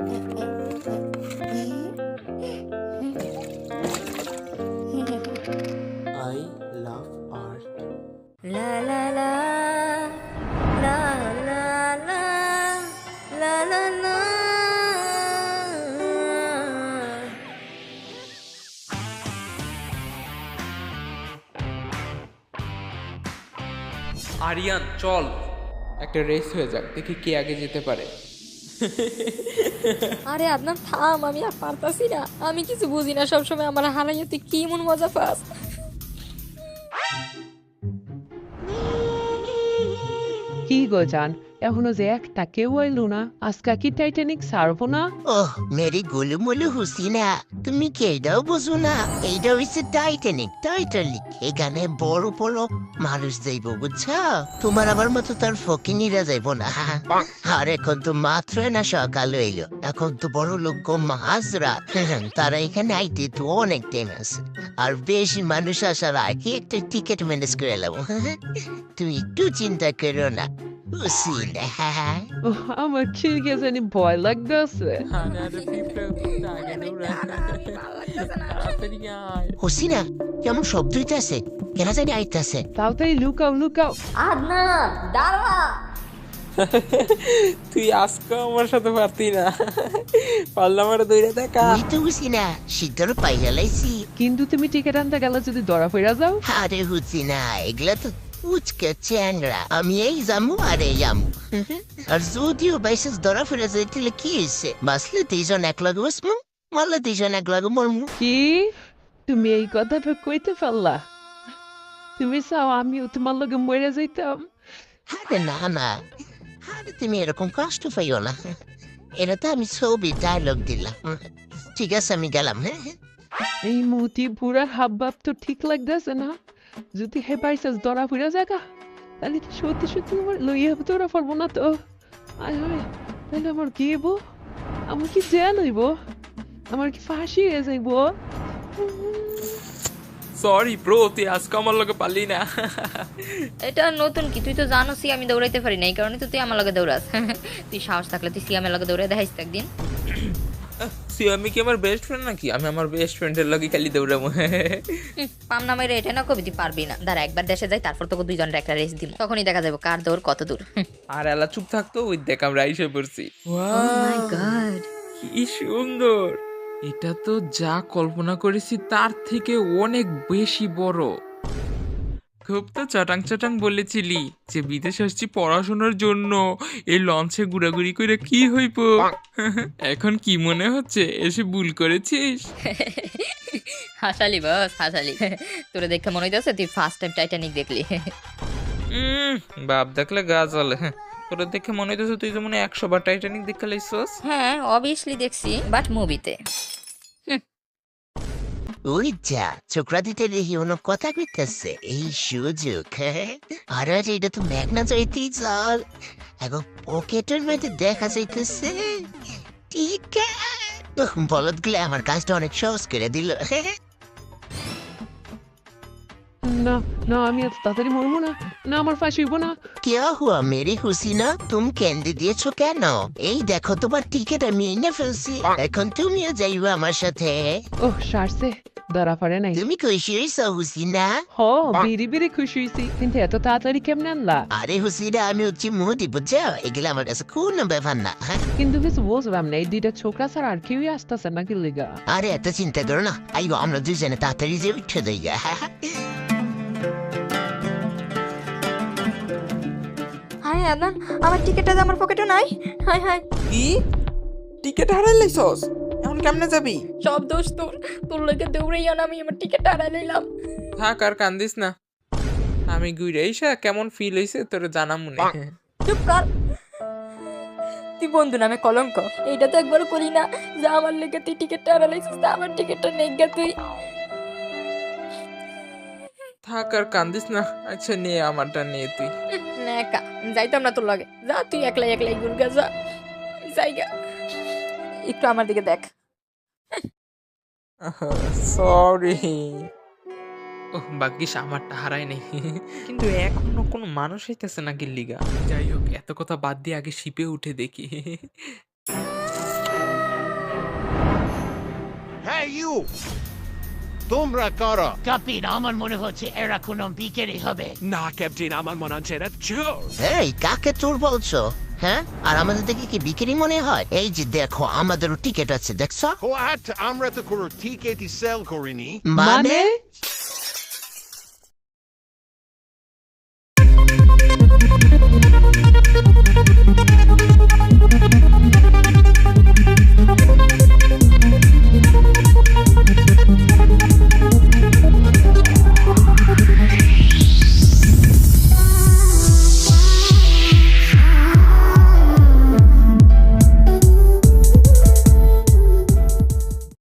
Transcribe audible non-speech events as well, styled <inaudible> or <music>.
I love art La la la. La la la. La la la. Aryan চল। একটা race হয়ে যাক দেখি কে আগে যেতে পারে। <laughs> আরে আপনার থাম, আমি আর পারতাছি না। আমি কিছু বুঝি না সবসময় আমার হারাইয়াতে কি মন মজা পাস? কি গো জান এখনও যে একটা কেউ আইলো না। আজকা কি টাইটানিক ছাড়বো না? ওহ, মেরি গোলুমলু হুসিনা, তুমি কি এটাও বুঝো না? এইটা হচ্ছে টাইটানিক টাইটানিক এখানে বড় বড় মানুষ যাইব, বুঝছ? তোমার আমার মতো তার ফকিনিরা যাইব না। আর এখন তো মাত্র না সকাল হইল। এখন তো বড় লোক রাত তারা এখানে আইতে তো অনেক টাইম আছে। আর বেশি মানুষ আসার আগে একটা টিকিট ম্যানেজ করে এলাম তুমি একটু চিন্তা করো না। হুসিনা ওহ, আমার কি গে জানি ভয় লাগতেছে আরে আরে পিঁপড়ে উঠতে আগে দৌড়া তাড়াতাড়ি আয় হুসিনা কেমন শব্দ হইতেছে কেন জানি আইতেছে তাড়াতাড়ি লুকাও লুকাও আদনান দাঁড়া তুই আজকে আমার সাথে পারতি না। পারলাম আর দৌড়ে দেখা। তুই তো হুসিনা সিদ্ধর পাইয়া লাইছি। কিন্তু তুমি টিকিট আনতে গেলে যদি ধরা ফেরা যাও। আরে হুসিনা এগুলা তো উচকে চ্যাংরা আমি এই যামু আর এই যামু আর যদিও বাইসেস ধরা ফিরে যাইতে কি হয়েছে বাসলে দুইজন এক লাগে বসমু মারলে দুইজন এক লাগে মরমু কি তুমি এই কথাটা কইতে পারলা তুমি চাও আমিও তোমার লগে মরে যাইতাম আরে না না আরে তুমি এরকম কষ্ট পাইও না এটা তো আমি ছবি ডায়লগ দিলাম ঠিক আছে আমি গেলাম হ্যাঁ এই মুহূর্তে পুরা হাব ভাব তো ঠিক লাগতেছে না যদি হে বাইসাস ধরা ফিরা জায়গা তাহলে তো সত্যি সত্যি আমার লইয়া ধরা পারব না তো। আয় হায় তাহলে আমার কি হইব? আমার কি জেল হইব? আমার কি ফাঁসি হয়ে যাইব? সরি ব্রো তুই আজকে আমার লগে পারলি না। এটা নতুন কি? তুই তো জানোসই আমি দৌড়াইতে পারি না এই কারণে তো তুই আমার লগে দৌড়াস। <laughs> তুই সাহস থাকলে তুই সিয়ামের লগে দৌড়াই দেখাইস একদিন। তুই আমি কি আমার বেস্ট ফ্রেন্ড নাকি? আমি আমার বেস্ট ফ্রেন্ডের লগে খালি দৌড়াবো। পাম নামের এটা না কবি তুই পারবি না। দাঁড়া একবার দেশে যাই তারপর তোকে দুইজনের একটা রেস দিব তখনই দেখা যাবে কার দৌড় কত দূর। আর এলা চুপ থাকতো ওই দেখ আমরা এসে পড়ছি। গড কি সুন্দর। এটা তো যা কল্পনা করেছি তার থেকে অনেক বেশি বড়। খুব তো চটাং চটাং বলেছিলি যে বিদেশে আসছি পড়াশোনার জন্য। এই লঞ্চে ঘোরাঘুরি করে কি হইব? এখন কি মনে হচ্ছে? এসে ভুল করেছিস? হাসালি বস হাসালি। তোরে দেখে মনে হইতেছে তুই ফার্স্ট টাইম টাইটানিক দেখলি। বাপ দেখলে গা জ্বলে। তোরা দেখে মনে হইতেছে তুই যেমন একশো বার টাইটানিক দেখে লাইছস। হ্যাঁ অবভিয়াসলি দেখছি বাট মুভিতে যা দেখি অন্য কথা কইতেছে এই সুযোগ হ্যাঁ? আরে এটা তো যাইতেই চল পকেটের মধ্যে দেখা যাইতেছে। ঠিক আমার কাজটা অনেক সহজ করে দিল হ্যাঁ? না না আমি না। আমার তুমি দিয়েছ কেন? এই দেখো তোমার টিকিট ফেলছি। এখন তুমিও আমার সাথে। ধরা পারে নাই। তুমি খুশি হয়েছো হুসিনা? হ বেরি বেরি খুশি হয়েছি কিন্তু এত তাড়াতাড়ি কেমনে আনলা? আরে হুসিনা আমি হচ্ছি মুদি বুঝছ? এগুলো আমার কাছে কোনো ব্যাপার না হ্যাঁ? কিন্তু কিছু বুঝলাম না এই দুইটা ছোকরা ছাড়া আর কেউই আসতেছে না কি লিগা? আরে এত চিন্তা করো না। আইগো আমরা দুজনে তাড়াতাড়ি যে উঠে দেই হাই আদনান আমার টিকিটটা আমার পকেটে নাই? হাই হাই কি? টিকিট হারাই লাইছস? এখন কেমনে যাবি? সব দোষ তোর। তোর লোকে দৌড়াইয়া না আমি আমার টিকিট হারাই নিলাম। থাক আর কান্দিস না। আমি ঘুরে এসে কেমন ফিল হইছে তোর জানা মনে চুপ কর। তুই বন্ধু নামে কলঙ্ক। এইটা তো একবার করি না। যা আমার লেগে তুই টিকিটটা হারাইছিস তা আমার টিকিটটা নেই গা তুই। থাক আর কান্দিস না। আচ্ছা নিয়ে আমারটা নিয়ে তুই। না একা। যাইতাম না তোর লাগে। যা তুই একলাই একলাই গুরগা যা। যাইগা। একটু আমার দিকে দেখ। <laughs> সরি ওহ বাগ্যিস আমারটা হারায় নেই। <laughs> কিন্তু এখনও কোনো মানুষ হইতেছে না গিল্লিগা যাই হোক এত কথা বাদ দিয়ে আগে শিপে উঠে দেখি। <laughs> হ্যাঁ ইউ তোমরা কারা? ক্যাপ্টেন আমার মনে হচ্ছে এরা কোনো বিকেরি হবে। না ক্যাপ্টেন আমার মনে হচ্ছে এরা চোর। এই কাকে চোর বলছো? হ্যাঁ? আর আমাদের দেখে কি বিক্রি মনে হয়? এই যে দেখো আমাদেরও টিকিট আছে দেখছ? আমরা তো কোনো টিকেটই সেল করিনি। মানে? মানে?